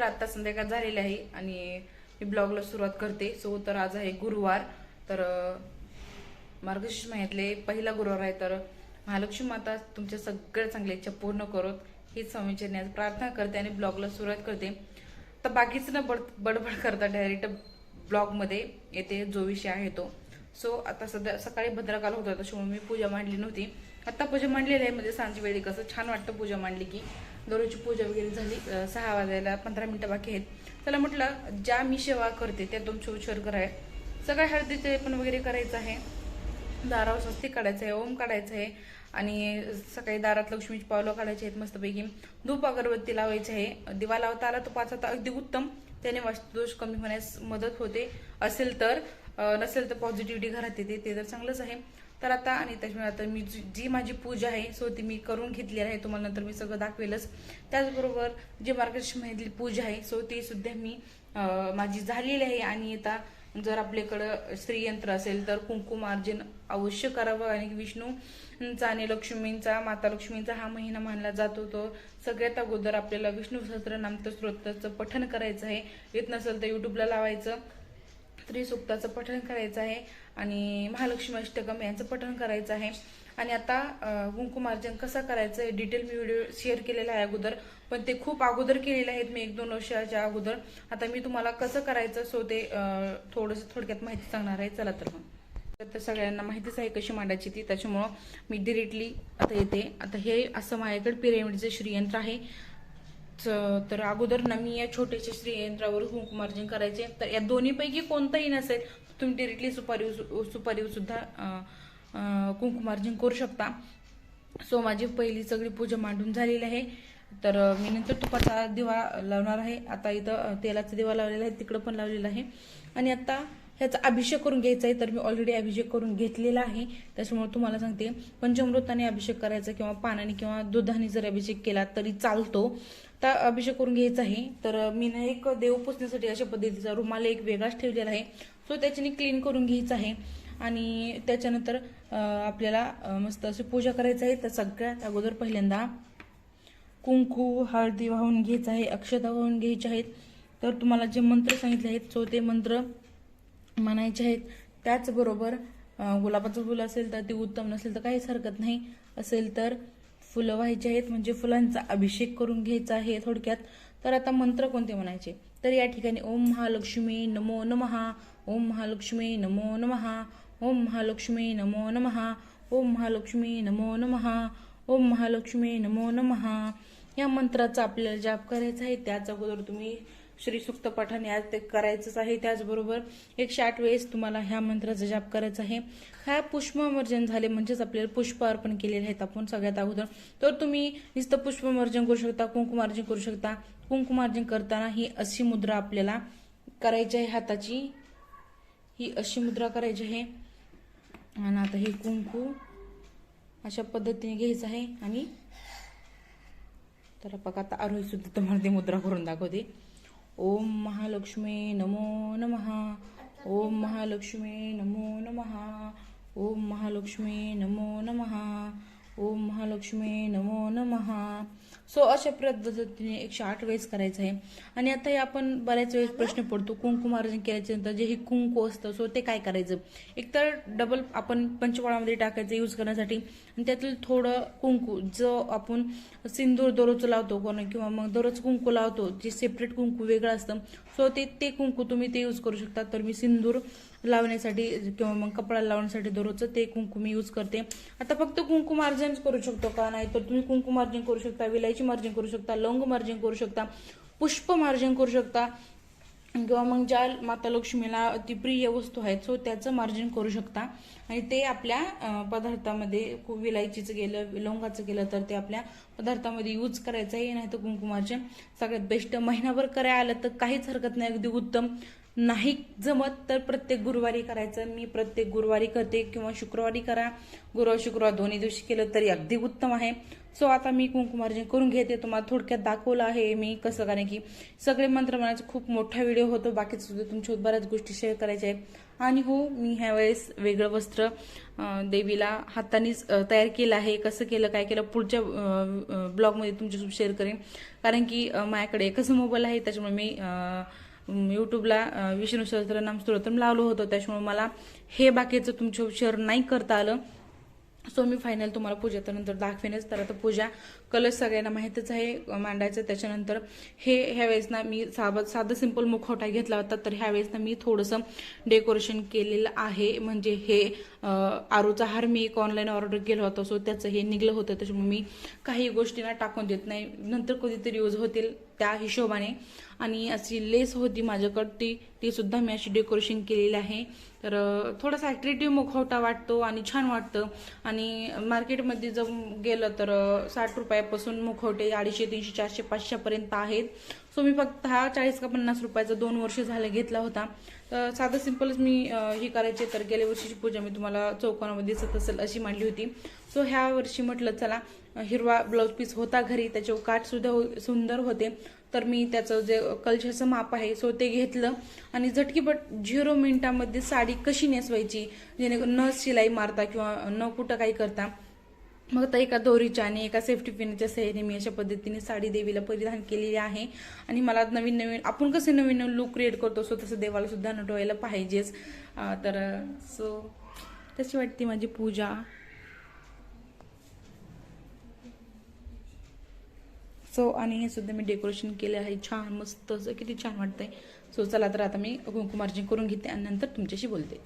तर आत्ता संध्याकाळ झालेली आहे आणि मी ब्लॉगला सुरुवात करते. सो तर आज आहे गुरुवार. तर मार्गशीर्ष महिन्यातले पहिला गुरुवार आहे. तर महालक्ष्मी माता तुमच्या सगळ्या चांगल्या इच्छा पूर्ण करत. हीच स्वामीचरणी प्रार्थना करते आणि ब्लॉगला सुरुवात करते. तर बाकीचं ना बड बडबड करता डायरेक्ट ब्लॉगमध्ये येते जो विषय आहे तो. सो आता सध्या सकाळी भद्रकाल होता त्याच्यामुळे मी पूजा मांडली नव्हती. आत्ता पूजा मांडलेली आहे म्हणजे सांजची वेळी कसं छान वाटतं पूजा मांडली की. दररोजची पूजा वगैरे झाली. सहा वाजायला पंधरा मिनिटं बाकी आहेत. त्याला म्हटलं ज्या मी सेवा करते त्या तुमचे उच्चार कराय. सगळ्या हळदीचे पण वगैरे करायचं आहे. दारावर स्वस्तिक काढायचं आहे ओम काढायचं आहे. आणि सकाळी दारात लक्ष्मीची पावलं काढायची आहेत मस्तपैकी. धूप अगरबत्ती लावायची आहे. दिवा लावता आला तो पाच आता अगदी उत्तम. त्याने वास्तुदोष कमी होण्यास मदत होते. असेल तर नसेल तर पॉझिटिव्हिटी घरात येते. ते तर चांगलंच आहे. तर आता आणि त्याच्यामुळे आता मी जी माझी पूजा आहे सो ती मी करून घेतली आहे. तुम्हाला नंतर मी सगळं दाखवेलच. त्याचबरोबर जी मार्गदर्शन महिन्यातली पूजा आहे सो ती सुद्धा मी माझी झालेली आहे. आणि आता जर आपल्याकडं श्रीयंत्र असेल तर कुंकुमार्जन अवश्य करावं. आणि विष्णूंचा आणि लक्ष्मींचा माता लक्ष्मींचा हा महिना मानला जातो तो सगळ्यात अगोदर आपल्याला विष्णू सहस्त्रनामचं स्तोत्राचं पठण करायचं आहे. येत नसेल तर युट्यूबला लावायचं. त्रिसुक्ताचं पठण करायचं आहे. आणि महालक्ष्मी अष्टकम यांचं पठण करायचं आहे. आणि आता कुंकुमार्जन कसं करायचं आहे डिटेल मी व्हिडिओ शेअर केलेला आहे अगोदर पण ते खूप अगोदर केलेले आहेत मी एक दोन वर्षाच्या अगोदर. आता मी तुम्हाला कसं करायचं सो ते थोडंसं थोडक्यात माहिती सांगणार आहे. चला तर मग. तर सगळ्यांना माहितीच आहे कशी मांडायची ती त्याच्यामुळं मी डिरेक्टली आता येते. आता हे असं माझ्याकडे पिरॅमिडचं श्रीयंत्र आहे. तर अगोदर ना मी या छोट्याशा श्रीयंत्रावर कुंकुमार्जन करायचे. तर या दोन्हीपैकी कोणतंही नसेल तुम्ही डिरेक्टली सुपारी सुपारी सुद्धा कुंकुमार्जन करू शकता. सो माझी पहिली सगळी पूजा मांडून झालेली आहे. तर मी नंतर तुपाचा दिवा लावणार आहे. आता इथं तेलाचा दिवा लावलेला आहे. तिकडं पण लावलेला आहे. आणि आता ह्याचा अभिषेक करून घ्यायचा आहे. तर मी ऑलरेडी अभिषेक करून घेतलेला आहे. त्याच्यामुळे तुम्हाला सांगते पंचमृताने अभिषेक करायचा किंवा पानाने किंवा दुधाने जर अभिषेक केला तरी चालतो. तर अभिषेक करून घ्यायचा आहे. तर मी ना एक देव पुसण्यासाठी अशा पद्धतीचा रुमाल एक वेगळाच ठेवलेला आहे. सो त्याच्याने क्लीन करून घ्यायचा आहे. आणि त्याच्यानंतर आपल्याला मस्त अशी पूजा करायची आहे. तर सगळ्यात अगोदर पहिल्यांदा कुंकू हळदी वाहून घ्यायचं आहे अक्षता वाहून घ्यायचे आहेत. तर तुम्हाला जे मंत्र सांगितले आहेत सो ते मंत्र म्हणायचे आहेत. त्याचबरोबर गुलाबाचं फुलं असेल तर ते उत्तम नसेल तर काहीच हरकत नाही. असेल तर फुलं व्हायचे आहेत म्हणजे फुलांचा अभिषेक करून घ्यायचा आहे थोडक्यात. तर आता मंत्र कोणते म्हणायचे? तर या ठिकाणी ओम महालक्ष्मी नमो नमहा ओम महालक्ष्मी नमो नमहा ओम महालक्ष्मी नमो नमहा ओम महालक्ष्मी नमो नमहा ओम महालक्ष्मी नमो नमहा या मंत्राचा आपल्याला जाप करायचा आहे. त्याच अगोदर तुम्ही श्री सुक्त पठण या ते करायचंच आहे. त्याचबरोबर एकशे आठ वेळेस तुम्हाला ह्या मंत्राचा जाप करायचा आहे. ह्या पुष्पमर्जन झाले म्हणजेच आपल्याला पुष्प अर्पण केलेले आहेत आपण सगळ्यात अगोदर. तर तुम्ही नुसतं पुष्पमर्जन करू शकता कुंकुमार्जन करू शकता. कुंकुमार्जन करताना ही अशी मुद्रा आपल्याला करायची आहे हाताची. ही अशी मुद्रा करायची आहे. आणि आता हे कुंकू अशा पद्धतीने घ्यायचं आहे. आणि तर बघा आता आरोही सुद्धा तुम्हाला ती मुद्रा करून दाखवते. ओम महालक्ष्मी नमो नमहा ओम महालक्ष्मी नमो नमहा ओम महालक्ष्मी नमो नमहा ओम महालक्ष्मी नमो नमहा सो अशा पद्धतीने एकशे आठ वेळेस करायचं आहे. आणि आता हे आपण बऱ्याच वेळेस प्रश्न पडतो कुंकुमार्जन मार्जन केल्याच्यानंतर जे हे कुंकू असतं सो ते काय करायचं? एकतर डबल आपण पंचवाळामध्ये टाकायचं यूज करण्यासाठी आणि त्यातील थोडं कुंकू जो आपण सिंदूर दररोज लावतो कोण किंवा मग दररोज कुंकू लावतो जे सेपरेट कुंकू वेगळं असतं सो ते ते कुंकू तुम्ही ते यूज करू शकता. तर मी सिंदूर लावण्यासाठी किंवा मग कपडा लावण्यासाठी दररोजचं ते कुंकू मी यूज करते. आता फक्त कुंकू मार्जन करू शकतो का नाही? तर तुम्ही कुंकू मार्जन करू शकता विलायची मार्जिन करू शकता लवंग मार्जिन करू शकता पुष्प मार्जिन करू शकता किंवा मग ज्या माता लक्ष्मीला अतिप्रिय वस्तू आहेत सो त्याचं मार्जिन करू शकता. आणि ते आपल्या पदार्थामध्ये विलायचीचं गेलं लवंगाचं गेलं तर ते आपल्या पदार्थामध्ये यूज करायचं आहे नाही तर कुंकुमार्जन सगळ्यात बेस्ट महिनाभर करायला आलं तर काहीच हरकत नाही. अगदी उत्तम नाही जमत तर प्रत्येक गुरुवारी करायचं. मी प्रत्येक गुरुवारी करते किंवा शुक्रवारी करा. गुरुवार शुक्रवार दोन्ही दिवशी केलं तरी अगदी उत्तम आहे. सो आता मी कुंकुमार्जन करून घेते. तुम्हाला थोडक्यात दाखवलं आहे मी कसं कारण की सगळे मंत्र म्हणायचं खूप मोठा व्हिडिओ होतो. बाकीचं सुद्धा तुमच्या बऱ्याच गोष्टी शेअर करायच्या आहेत. आणि हो मी ह्या वेळेस वेगळं वस्त्र देवीला हातानेच तयार केलं आहे. कसं केलं काय केलं पुढच्या ब्लॉगमध्ये तुमच्यासोबत शेअर करेन. कारण की माझ्याकडे एकच मोबाईल आहे. त्याच्यामुळे मी यूट्यूबला विष्णू सहस्त्रनाम स्तोत्रम लावलं होतं. त्याच्यामुळे मला हे बाकीचं तुमच्या शेअर नाही करता आलं. सो मी फायनल तुम्हाला पूजेच्या नंतर दाखवेनच. तर आता पूजा कलश सगळ्यांना माहीतच आहे मांडायचं. त्याच्यानंतर हे ह्या वेळेसनं मी साबत साधं सिंपल मुखवटा घेतला होता. तर ह्या ना मी थोडंसं डेकोरेशन केलेलं आहे. म्हणजे हे आरूचा हार मी एक ऑनलाईन ऑर्डर केला होता. सो त्याचं हे निघलं होतं. त्याच्यामुळे मी काही गोष्टींना टाकून देत नाही. नंतर कधीतरी यूज होतील. त्या हिशोबाने. आणि अशी लेस होती माझ्याकडं ती ती सुद्धा मी अशी डेकोरेशन केलेली आहे. तर थोडासा ॲट्रॅक्टिव्ह मुखवटा वाटतो आणि छान वाटतं. आणि मार्केटमध्ये जर गेलं तर साठ रुपयापासून मुखवटे अडीचशे तीनशे चारशे पाचशेपर्यंत आहेत. सो मी फक्त हा चाळीस का पन्नास रुपयाचा दोन वर्ष झालं घेतला होता. तर साधं सिम्पलच मी हे करायचे. तर गेल्या वर्षीची पूजा मी तुम्हाला चौकोनामध्ये दिसत असेल अशी मांडली होती. सो ह्या वर्षी म्हटलं चला हिरवा ब्लाऊज पीस होता घरी त्याचे काठसुद्धा हो- सुंदर होते. तर मी त्याचं जे कलशाचं माप आहे सो ते घेतलं. आणि झटकीपट झिरो मिनिटामध्ये साडी कशी नेसवायची जेणेकरून न शिलाई मारता किंवा न कुठं काही करता. मग आता एका दोरीच्या आणि एका सेफ्टी पिनच्या सहाय्याने मी अशा पद्धतीने साडी देवीला परिधान केलेली आहे. आणि मला नवीन नवीन आपण कसे नवीन नवीन लुक क्रिएट करतो सो तसं देवाला सुद्धा नटवायला पाहिजेच. तर सो तशी वाटते माझी पूजा. सो आणि हे सुद्धा मी डेकोरेशन केले आहे. छान मस्त असं किती छान वाटतंय. सो चला तर आता मी कुंकुमार्जन करून घेते आणि नंतर तुमच्याशी बोलते.